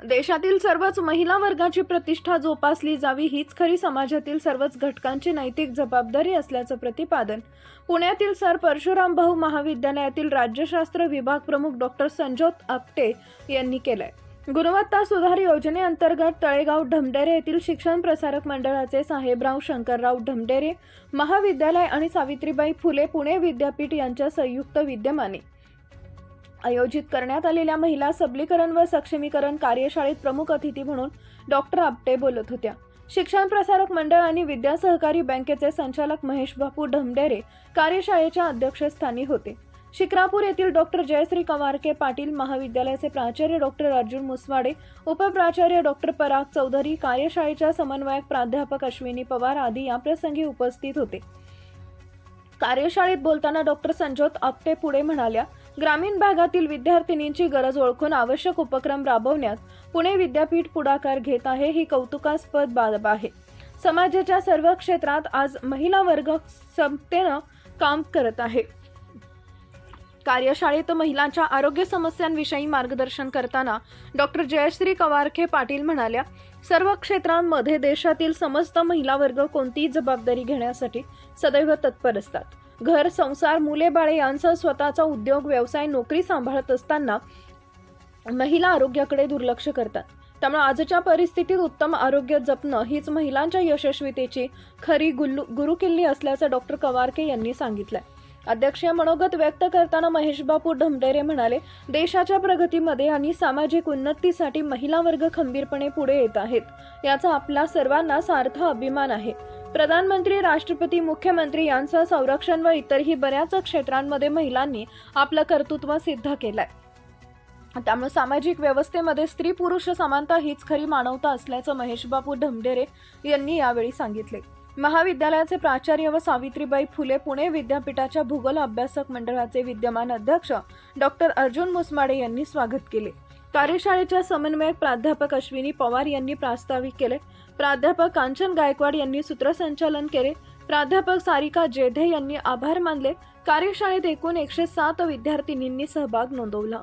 देशातील सर्वच महिला वर्गाची प्रतिष्ठा जोपासली जावी हीच खरी समाजातील सर्वच घटकांची नैतिक जबाबदारी असल्याचं प्रतिपादन पुण्यातील सर परशुराम भाऊ महाविद्यालयातील राज्यशास्त्र विभाग प्रमुख डॉक्टर संजोत आपटे यांनी केलंय. गुणवत्ता सुधार योजनेअंतर्गत तळेगाव ढमडेरे येथील शिक्षण प्रसारक मंडळाचे साहेबराव शंकरराव ढमडेरे महाविद्यालय आणि सावित्रीबाई फुले पुणे विद्यापीठ यांच्या संयुक्त विद्यमाने आयोजित करण्यात आलेल्या महिला सबलीकरण व सक्षमीकरण कार्यशाळेत प्रमुख अतिथी म्हणून डॉक्टर आपटे बोलत होत्या. शिक्षण प्रसारक मंडळ आणि विद्या सहकारी बँकेचे संचालक महेश बापू ढमडेरे कार्यशाळेच्या अध्यक्षस्थानी होते. शिक्रापूर येथील डॉक्टर जयश्री कवारके पाटील महाविद्यालयाचे प्राचार्य डॉक्टर अर्जुन मुसवाडे उपप्राचार्य डॉक्टर पराग चौधरी कार्यशाळेच्या समन्वयक प्राध्यापक अश्विनी पवार आदी याप्रसंगी उपस्थित होते. कार्यशाळेत बोलताना डॉक्टर संजोत आपटे पुढे म्हणाल्या ग्रामीण भागातील विद्यार्थिनींची गरज ओळखून आवश्यक उपक्रम राबवण्यात पुणे विद्यापीठ पुढाकार घेत आहे ही कौतुकास्पद बाब आहे. समाजाच्या सर्व क्षेत्रात आज महिला वर्ग समतेनं काम करत आहे. कार्यशाळेत महिलांच्या आरोग्य समस्यांविषयी मार्गदर्शन करताना डॉक्टर जयश्री कवारखे पाटील म्हणाल्या सर्व क्षेत्रांमध्ये देशातील समस्त महिला वर्ग कोणतीही जबाबदारी घेण्यासाठी सदैव तत्पर असतात. घर संसार मुले बाळे यांसह स्वतःचा उद्योग व्यवसाय नोकरी सांभाळत असताना महिला आरोग्याकडे दुर्लक्ष करतात. त्यामुळे आजच्या परिस्थितीत उत्तम आरोग्य जपणं हीच महिलांच्या यशस्वीतेची खरी गुल्लू गुरुकिल्ली असल्याचं डॉक्टर कवारके यांनी सांगितलंय. अध्यक्षीय मनोगत व्यक्त करताना महेश बापू ढमडेरे म्हणाले देशाच्या प्रगतीमध्ये आणि सामाजिक उन्नतीसाठी महिला वर्ग खंबीरपणे पुढे येत आहेत. याचा आपला सर्वांना सार्थ अभिमान आहे. प्रधानमंत्री राष्ट्रपती मुख्यमंत्री यांसह संरक्षण व इतरही बऱ्याच क्षेत्रांमध्ये महिलांनी आपलं कर्तृत्व सिद्ध केलंय. त्यामुळे सामाजिक व्यवस्थेमध्ये स्त्री पुरुष समानता हीच खरी मानवता असल्याचं महेशबापू ढमडेरे यांनी यावेळी सांगितले. महाविद्यालयाचे प्राचार्य व सावित्रीबाई फुले पुणे विद्यापीठाच्या भूगोल अभ्यासक मंडळाचे विद्यमान अध्यक्ष डॉक्टर अर्जुन मुसमाडे यांनी स्वागत केले. कार्यशाळेच्या समन्वयक प्राध्यापक अश्विनी पवार यांनी प्रास्ताविक केले. प्राध्यापक कांचन गायकवाड यांनी सूत्रसंचालन केले. प्राध्यापक सारिका जेधे यांनी आभार मानले. कार्यशाळेत एकूण एकशे सात विद्यार्थिनींनी सहभाग नोंदवला.